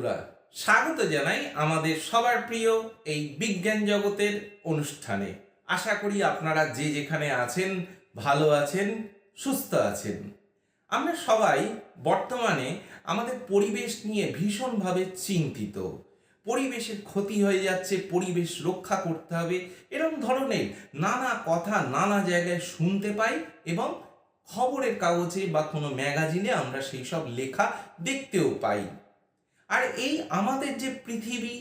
বন্ধুরা, স্বাগত জানাই আমাদের সবার প্রিয় এই বিজ্ঞান জগতের অনুষ্ঠানে। আশা করি আপনারা যে যেখানে আছেন, ভালো আছেন, সুস্থ আছেন। আমরা সবাই বর্তমানে আমাদের পরিবেশ নিয়ে ভীষণভাবে চিন্তিত। পরিবেশের ক্ষতি হয়ে যাচ্ছে, পরিবেশ রক্ষা করতে হবে এরকম ধরনের নানা কথা নানা জায়গায় শুনতে পাই এবং খবরের কাগজে বা কোনো ম্যাগাজিনে আমরা সেই সব লেখা দেখতেও পাই। আর এই আমাদের যে পৃথিবী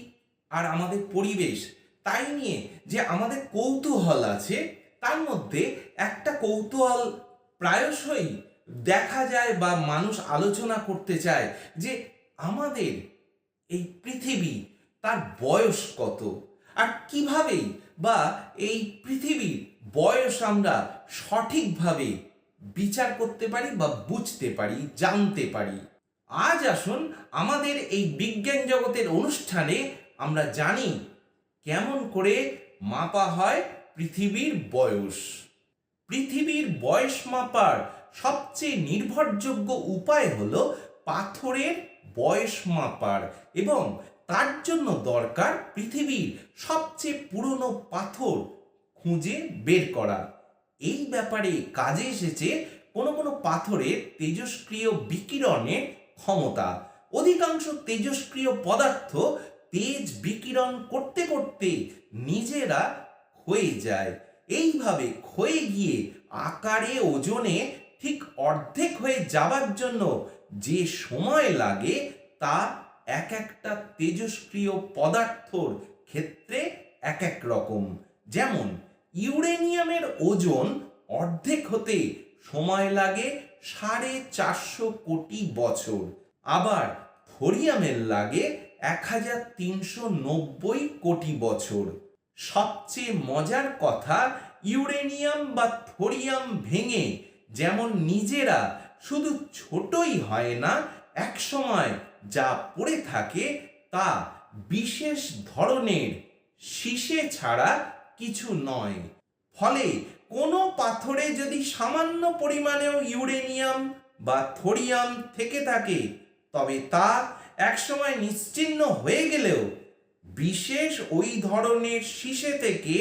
আর আমাদের পরিবেশ, তাই নিয়ে যে আমাদের কৌতূহল আছে, তার মধ্যে একটা কৌতূহল প্রায়শই দেখা যায় বা মানুষ আলোচনা করতে চায় যে আমাদের এই পৃথিবী তার বয়স কত? আর কীভাবে বা এই পৃথিবীর বয়স আমরা সঠিকভাবে বিচার করতে পারি বা বুঝতে পারি, জানতে পারি? আজ আসুন আমাদের এই বিজ্ঞান জগতের অনুষ্ঠানে আমরা জানি কেমন করে মাপা হয় পৃথিবীর বয়স। পৃথিবীর বয়স মাপার সবচেয়ে নির্ভরযোগ্য উপায় হল পাথরের বয়স মাপার এবং তার জন্য দরকার পৃথিবীর সবচেয়ে পুরনো পাথর খুঁজে বের করা। এই ব্যাপারে কাজে এসেছে কোনো কোনো পাথরের তেজস্ক্রিয় বিকিরণের ক্ষমতা, অধিকাংশ তেজস্ক্রিয় পদার্থ তেজ বিকিরণ করতে করতে নিজেরা ক্ষয়ে যায়। এইভাবে ক্ষয়ে গিয়ে আকারে, ওজনে ঠিক অর্ধেক হয়ে যাবার জন্য যে সময় লাগে, তা এক একটা তেজস্ক্রিয় পদার্থর ক্ষেত্রে এক এক রকম। যেমন, ইউরেনিয়ামের ওজন অর্ধেক হতে সময় লাগে সাড়ে চারশো কোটি বছর। আবার থোরিয়ামের লাগে এক হাজার তিনশো নব্বই কোটি বছর। সবচেয়ে মজার কথা, ইউরেনিয়াম বা থোরিয়াম ভেঙে যেমন নিজেরা শুধু ছোটই হয় না একসময় যা পড়ে থাকে তা বিশেষ ধরনের, শীষে ছাড়া কিছু নয়। ফলে কোনো পাথরে যদি সামান্য পরিমাণেও ইউরেনিয়াম বা থোরিয়াম থেকে থাকে, তবে তা একসময় নিশ্চিহ্ন হয়ে গেলেও বিশেষ ওই ধরনের শীষে থেকে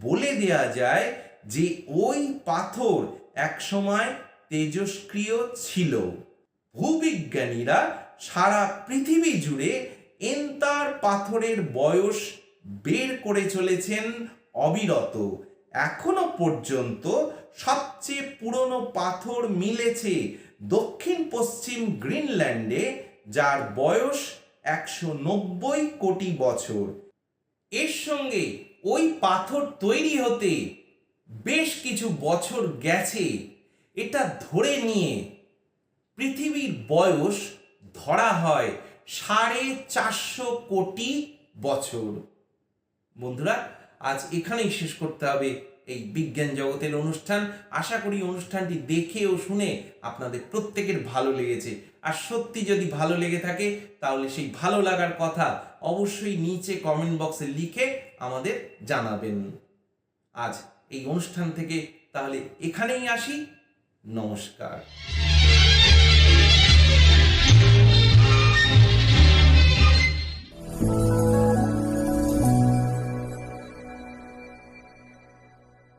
বলে দেয়া যায় যে ওই পাথর একসময় তেজস্ক্রিয় ছিল। ভূবিজ্ঞানীরা সারা পৃথিবী জুড়ে এন্তার পাথরের বয়স বের করে চলেছেন অবিরত। এখনও পর্যন্ত সবচেয়ে পুরনো পাথর মিলেছে দক্ষিণ পশ্চিম গ্রিনল্যান্ডে, যার বয়স একশো নব্বই কোটি বছর। এর সঙ্গে ওই পাথর তৈরি হতে বেশ কিছু বছর গেছে। এটা ধরে নিয়ে পৃথিবীর বয়স ধরা হয় সাড়ে চারশো কোটি বছর। বন্ধুরা আজ এখানেই শেষ করতে হবে এই বিজ্ঞান জগতের অনুষ্ঠান। আশা করি অনুষ্ঠানটি দেখে ও শুনে আপনাদের প্রত্যেকের ভালো লেগেছে। আর সত্যি যদি ভালো লেগে থাকে, তাহলে সেই ভালো লাগার কথা অবশ্যই নিচে কমেন্ট বক্সে লিখে আমাদের জানাবেন। আজ এই অনুষ্ঠান থেকে তাহলে এখানেই আসি। নমস্কার।